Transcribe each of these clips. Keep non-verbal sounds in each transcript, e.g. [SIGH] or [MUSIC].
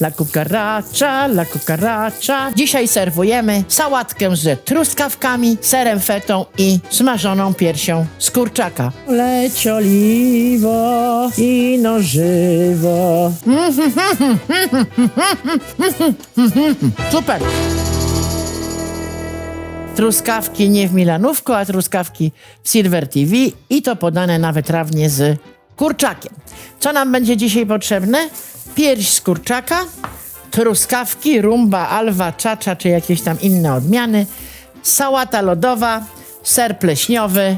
La cucaracha, la cucaracha. Dzisiaj serwujemy sałatkę z truskawkami, serem fetą i smażoną piersią z kurczaka. Leć oliwo i nożywo. [LAUGHS] Super! Truskawki nie w Milanówku, a truskawki w Silver TV i to podane na wytrawnie z kurczakiem. Co nam będzie dzisiaj potrzebne? Pierś z kurczaka, truskawki, rumba, alwa, czacza czy jakieś tam inne odmiany, sałata lodowa, ser pleśniowy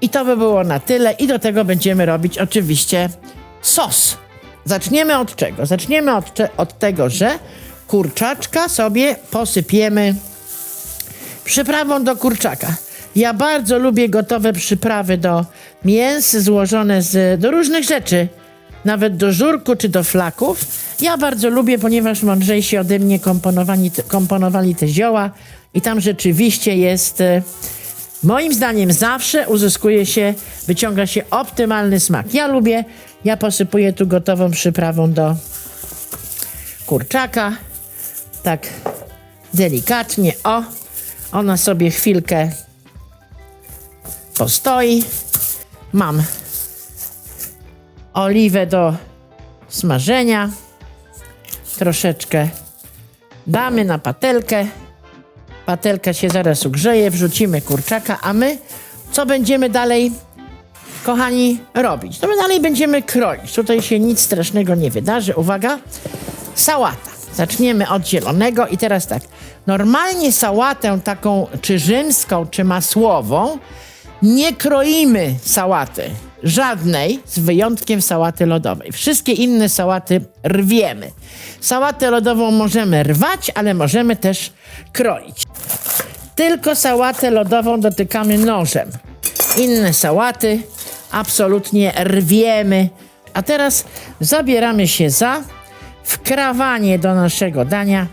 i to by było na tyle. I do tego będziemy robić oczywiście sos. Zaczniemy od czego? Zaczniemy od, od tego, że kurczaczka sobie posypiemy przyprawą do kurczaka. Ja bardzo lubię gotowe przyprawy do mięs złożone z, do różnych rzeczy, nawet do żurku czy do flaków. Ja bardzo lubię, ponieważ mądrzejsi ode mnie komponowali, te- komponowali te zioła i tam rzeczywiście jest, e, moim zdaniem zawsze uzyskuje się, wyciąga się optymalny smak. Ja lubię, ja posypuję tu gotową przyprawą do kurczaka. Tak delikatnie, o, ona sobie chwilkę postoi. Mam oliwę do smażenia. Troszeczkę damy na patelkę. Patelka się zaraz ugrzeje, wrzucimy kurczaka, a my co będziemy dalej, kochani, robić? To my dalej będziemy kroić. Tutaj się nic strasznego nie wydarzy. Uwaga, sałata. Zaczniemy od zielonego i teraz tak. Normalnie sałatę taką czy rzymską, czy masłową nie kroimy sałaty. Żadnej, z wyjątkiem sałaty lodowej. Wszystkie inne sałaty rwiemy. Sałatę lodową możemy rwać, ale możemy też kroić. Tylko sałatę lodową dotykamy nożem. Inne sałaty absolutnie rwiemy. A teraz zabieramy się za wkrawanie do naszego dania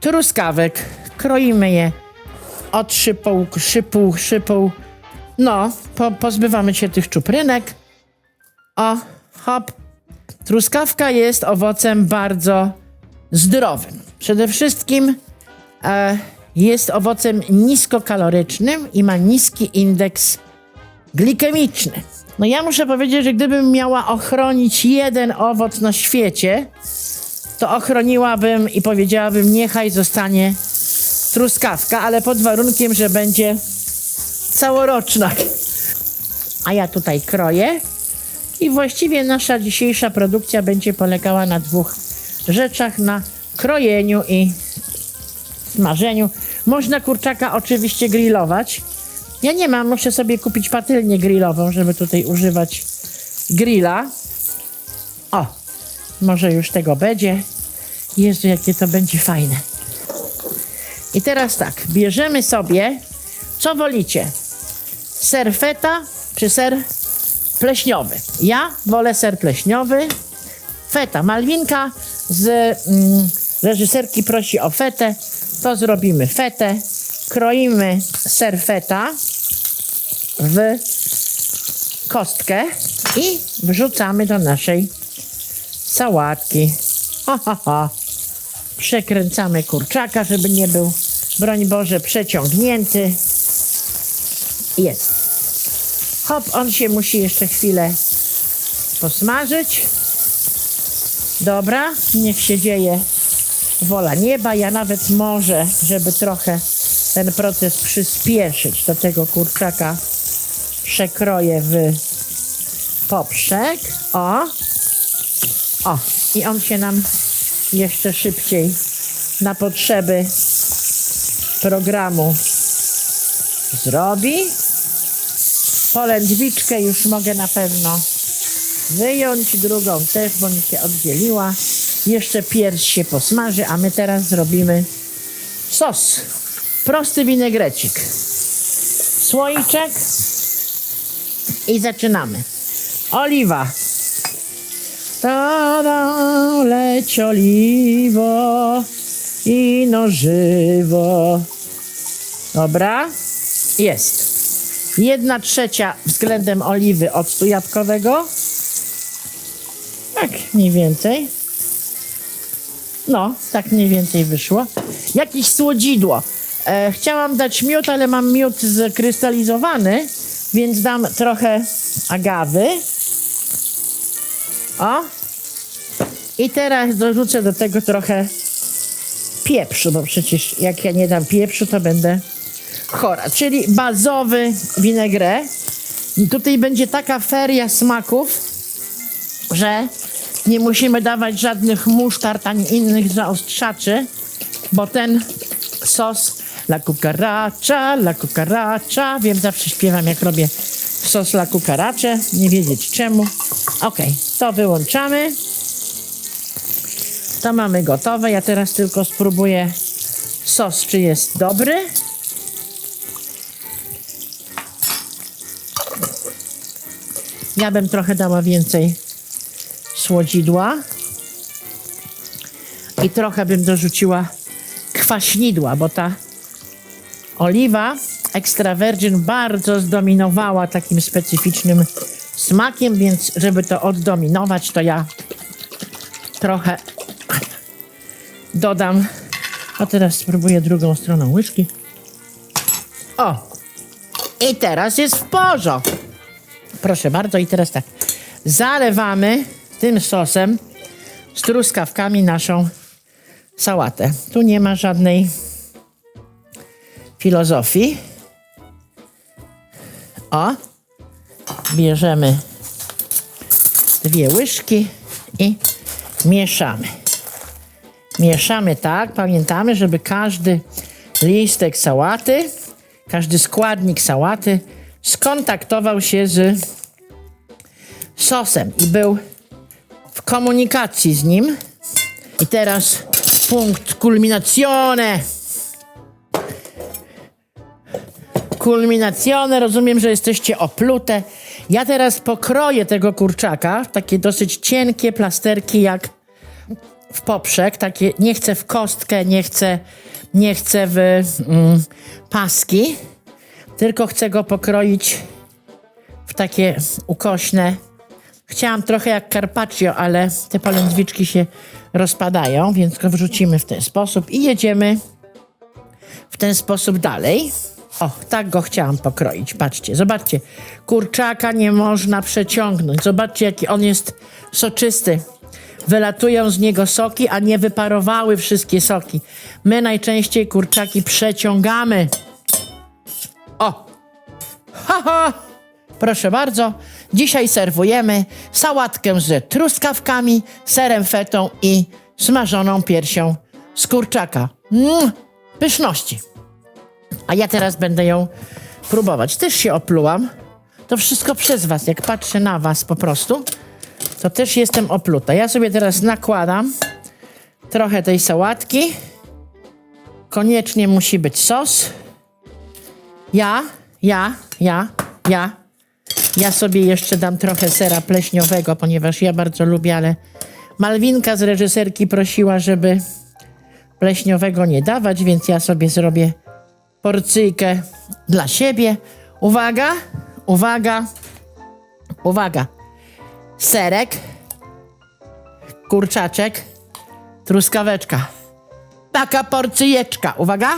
truskawek. Kroimy je od szypuł, szypuł, szypuł. No, po, pozbywamy się tych czuprynek. O, hop. Truskawka jest owocem bardzo zdrowym. Przede wszystkim e, jest owocem niskokalorycznym i ma niski indeks glikemiczny. No ja muszę powiedzieć, że gdybym miała ochronić jeden owoc na świecie, to ochroniłabym i powiedziałabym, niechaj zostanie truskawka, ale pod warunkiem, że będzie całoroczna. A ja tutaj kroję. I właściwie nasza dzisiejsza produkcja będzie polegała na dwóch rzeczach: na krojeniu i smażeniu. Można kurczaka oczywiście grillować. Ja nie mam, muszę sobie kupić patelnię grillową, żeby tutaj używać grilla. O, może już tego będzie. Jezu, jakie to będzie fajne. I teraz tak, bierzemy sobie, co wolicie? Ser feta czy ser pleśniowy? Ja wolę ser pleśniowy. Feta, Malwinka z mm, reżyserki prosi o fetę, to zrobimy fetę. Kroimy ser feta w kostkę i wrzucamy do naszej sałatki. Ha, ha, ha. Przekręcamy kurczaka, żeby nie był, broń Boże, przeciągnięty. Jest. Hop, on się musi jeszcze chwilę posmażyć. Dobra, niech się dzieje wola nieba. Ja nawet może, żeby trochę ten proces przyspieszyć, do tego kurczaka przekroję w poprzek. O, o, i on się nam jeszcze szybciej na potrzeby programu zrobi. Polędwiczkę już mogę na pewno wyjąć, drugą też, bo mi się oddzieliła. Jeszcze pierś się posmaży, a my teraz zrobimy sos. Prosty winegrecik. Słoiczek i zaczynamy. Oliwa. Ta-da, leć oliwo i nożywo. Dobra, jest. Jedna trzecia względem oliwy octu jabłkowego. Tak, mniej więcej. No, tak mniej więcej wyszło. Jakieś słodzidło. E, chciałam dać miód, ale mam miód zakrystalizowany, więc dam trochę agawy. O. I teraz dorzucę do tego trochę pieprzu, bo przecież jak ja nie dam pieprzu, to będę chora. Czyli bazowy vinaigrette. I tutaj będzie taka feria smaków, że nie musimy dawać żadnych musztard ani innych zaostrzaczy, bo ten sos la cucaracha, la cucaracha, wiem, zawsze śpiewam jak robię sos la cucaracha, nie wiedzieć czemu. Ok, to wyłączamy. To mamy gotowe. Ja teraz tylko spróbuję sos, czy jest dobry. Ja bym trochę dała więcej słodzidła. I trochę bym dorzuciła kwaśnidła, bo ta oliwa extra virgin bardzo zdominowała takim specyficznym smakiem, więc żeby to oddominować, to ja trochę dodam. A teraz spróbuję drugą stroną łyżki. O! I teraz jest w porządku. Proszę bardzo, i teraz tak. Zalewamy tym sosem z truskawkami naszą sałatę. Tu nie ma żadnej filozofii. O, bierzemy dwie łyżki i mieszamy. Mieszamy tak, pamiętamy, żeby każdy listek sałaty, każdy składnik sałaty skontaktował się z sosem i był w komunikacji z nim. I teraz punkt culminazione. Kulminacyjne, rozumiem, że jesteście oplute. Ja teraz pokroję tego kurczaka, w takie dosyć cienkie plasterki jak w poprzek, takie nie chcę w kostkę, nie chcę, nie chcę w mm, paski, tylko chcę go pokroić w takie ukośne. Chciałam trochę jak carpaccio, ale te polędwiczki się rozpadają, więc go wrzucimy w ten sposób i jedziemy w ten sposób dalej. O, tak go chciałam pokroić. Patrzcie, zobaczcie. Kurczaka nie można przeciągnąć. Zobaczcie, jaki on jest soczysty. Wylatują z niego soki, a nie wyparowały wszystkie soki. My najczęściej kurczaki przeciągamy. O! Ha, ha! Proszę bardzo, dzisiaj serwujemy sałatkę z truskawkami, serem fetą i smażoną piersią z kurczaka. Mm, pyszności. A ja teraz będę ją próbować. Też się oplułam. To wszystko przez was. Jak patrzę na was po prostu, to też jestem opluta. Ja sobie teraz nakładam trochę tej sałatki. Koniecznie musi być sos. Ja, ja, ja, ja. Ja sobie jeszcze dam trochę sera pleśniowego, ponieważ ja bardzo lubię, ale Malwinka z reżyserki prosiła, żeby pleśniowego nie dawać, więc ja sobie zrobię porcyjkę dla siebie. Uwaga, uwaga, uwaga. Serek, kurczaczek, truskaweczka. Taka porcyjeczka. Uwaga.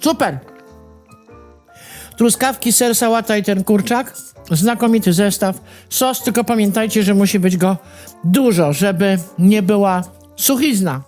Super. Truskawki, ser, sałata i ten kurczak. Znakomity zestaw. Sos, tylko pamiętajcie, że musi być go dużo, żeby nie była suchizna.